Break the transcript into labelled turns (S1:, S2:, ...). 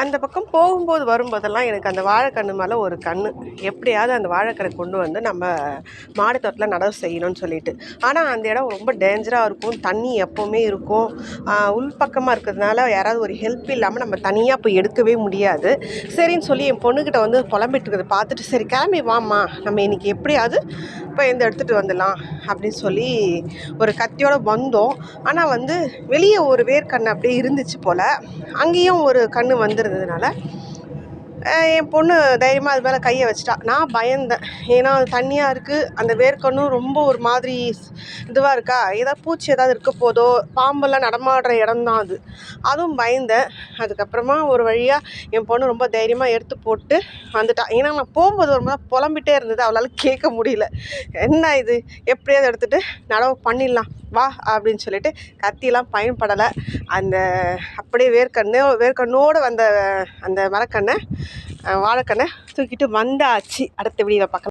S1: அந்த பக்கம் போகும்போது வரும்போதெல்லாம் எனக்கு அந்த வாழைக்கன்று மேலே ஒரு கண் எப்படியாவது அந்த வாழைக்கரை கொண்டு வந்து நம்ம மாடித்தோட்டத்தில் நடவு செய்யணும்னு சொல்லிட்டு. ஆனால் அந்த இடம் ரொம்ப டேஞ்சராக இருக்கும். தண்ணி எப்போவுமே இருக்கும். உள்பக்கமாக இருக்கிறதுனால யாராவது ஒரு ஹெல்ப் இல்லாமல் நம்ம தனியாக போய் எடுக்கவே முடியாது. சரின்னு சொல்லி என் பொண்ணுக்கிட்ட வந்து புலம்பிட்டு இருக்கிறத பார்த்துட்டு சரி கிளம்பி வாம்மா. நம்ம இன்னைக்கு எப்படியாவது போய் இந்த எடுத்துகிட்டு வந்துடலாம் அப்படின்னு சொல்லி ஒரு கத்தியோடு வந்தோம். ஆனால் வந்து வெளியே ஒரு வேர்க்கண்ணு அப்படியே இருந்துச்சு போல். அங்கேயும் ஒரு கன்று வந்துருந்ததுனால என் பொண்ணு தைரியமாக அது மேலே கையை வச்சிட்டா. நான் பயந்தேன். ஏன்னா அது தண்ணியாக இருக்குது அந்த வேர்க்கண்ணும் ரொம்ப ஒரு மாதிரி இதுவாக இருக்கா? ஏதாவது பூச்சி ஏதாவது இருக்க போதோ பாம்பெல்லாம் நடமாடுற இடம் தான் அது. அதுவும் பயந்தேன். அதுக்கப்புறமா ஒரு வழியாக என் பொண்ணு ரொம்ப தைரியமாக எடுத்து போட்டு வந்துட்டா. ஏன்னா நான் போகும்போது ஒரு மாதிரி புலம்பிட்டே இருந்தது. அவளால் கேட்க முடியல. என்ன இது? எப்படியாவது எடுத்துகிட்டு நடவு பண்ணிடலாம். வா அப்படின்னு சொல்லிட்டு கத்தியெல்லாம் பயன்படலை. அந்த அப்படியே வேர்க்கண்ணு வேர்க்கண்ணோடு வந்த அந்த மரக்கண்ணை வாழைக்கண்ணை தூக்கிட்டு வந்தாச்சு. அடுத்த வீடியோவில் பார்க்கலாம்